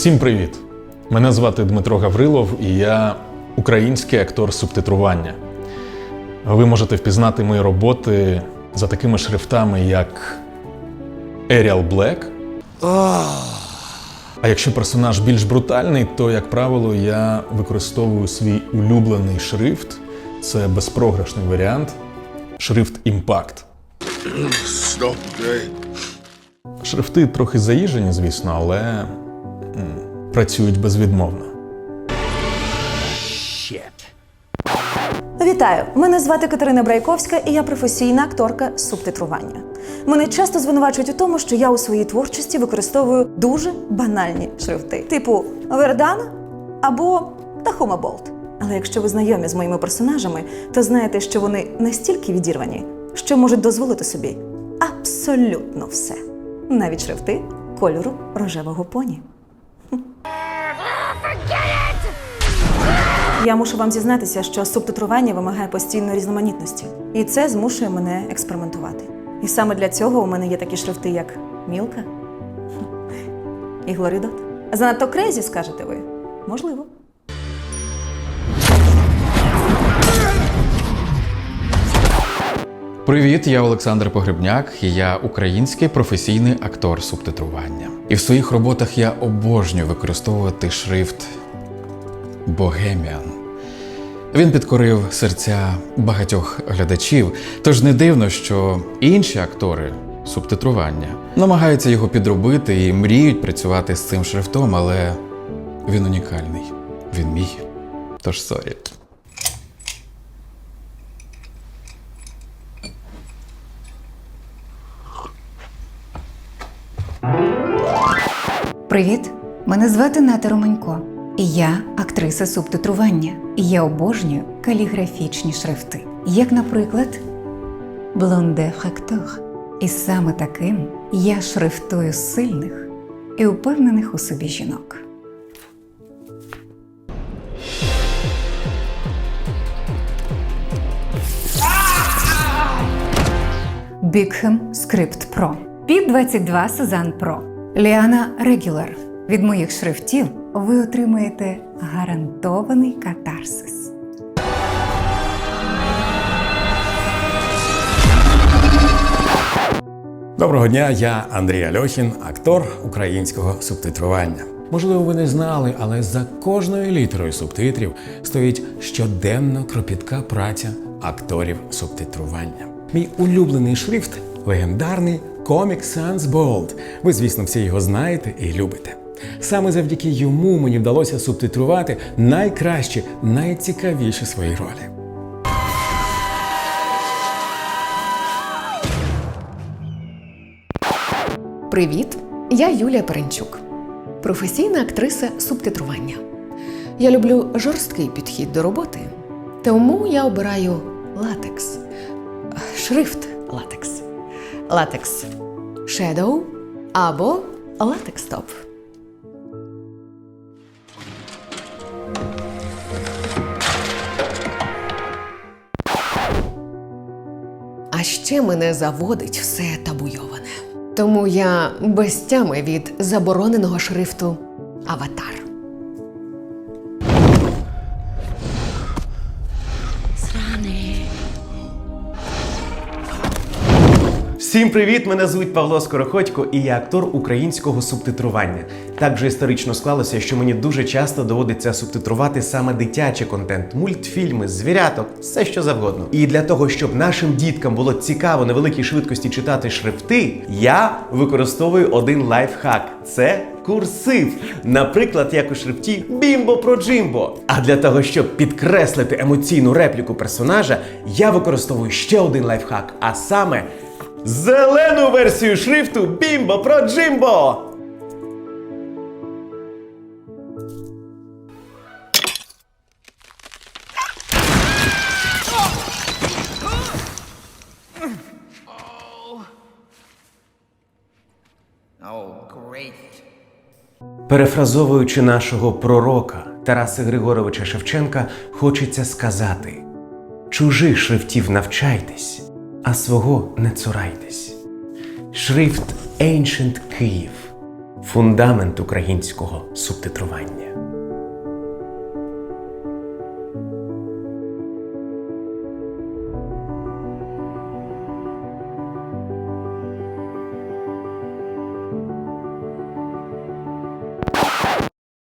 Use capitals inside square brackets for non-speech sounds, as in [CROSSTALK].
Всім привіт! Мене звати Дмитро Гаврилов і я український актор субтитрування. Ви можете впізнати мої роботи за такими шрифтами, як Arial Black. А якщо персонаж більш брутальний, то, як правило, я використовую свій улюблений шрифт. Це безпрограшний варіант шрифт Impact. Шрифти трохи заїжені, звісно, але працюють безвідмовно. Вітаю! Мене звати Катерина Брайковська, і я професійна акторка субтитрування. Мене часто звинувачують у тому, що я у своїй творчості використовую дуже банальні шрифти, типу Вердана або Тахома Болт. Але якщо ви знайомі з моїми персонажами, то знаєте, що вони настільки відірвані, що можуть дозволити собі абсолютно все, навіть шрифти кольору рожевого поні. Я мушу вам зізнатися, що субтитрування вимагає постійної різноманітності, і це змушує мене експериментувати. І саме для цього у мене є такі шрифти, як Мілка [LAUGHS] і Глорідот. Занадто крейзі, скажете ви? Можливо. Привіт, я Олександр Погребняк, і я український професійний актор субтитрування. І в своїх роботах я обожнюю використовувати шрифт Богеміан. Він підкорив серця багатьох глядачів, тож не дивно, що інші актори субтитрування намагаються його підробити і мріють працювати з цим шрифтом, але він унікальний. Він мій. Тож сорі. Привіт! Мене звати Ната Романько, і я актриса субтитрування. І я обожнюю каліграфічні шрифти, як, наприклад, Блонде Фактор. І саме таким я шрифтую сильних і упевнених у собі жінок. Бікхем Скрипт Про. Під 22 Сезан Про. Ліана Регюлер. Від моїх шрифтів ви отримаєте гарантований катарсис. Доброго дня, я Андрій Альохін, актор українського субтитрування. Можливо, ви не знали, але за кожною літерою субтитрів стоїть щоденно кропітка праця акторів субтитрування. Мій улюблений шрифт легендарний Comic Sans Bold. Ви, звісно, всі його знаєте і любите. Саме завдяки йому мені вдалося субтитрувати найкращі, найцікавіші свої ролі. Привіт! Я Юлія Перенчук, професійна актриса субтитрування. Я люблю жорсткий підхід до роботи, тому я обираю латекс, шрифт латекс, латекс Shadow або латекс топ. А ще мене заводить все табуйоване. Тому я без тями від забороненого шрифту Аватар. Всім привіт! Мене звуть Павло Скороходько, і я актор українського субтитрування. Так вже історично склалося, що мені дуже часто доводиться субтитрувати саме дитячий контент, мультфільми, звіряток, все що завгодно. І для того, щоб нашим діткам було цікаво на великій швидкості читати шрифти, я використовую один лайфхак: це курсив. Наприклад, як у шрифті Бімбо про Джимбо. А для того, щоб підкреслити емоційну репліку персонажа, я використовую ще один лайфхак, а саме. Зелену версію шрифту Бімбо про Джимбо! Перефразовуючи нашого пророка Тараса Григоровича Шевченка, хочеться сказати: чужих шрифтів навчайтесь, а свого не цурайтесь. Шрифт Ancient Київ фундамент українського субтитрування.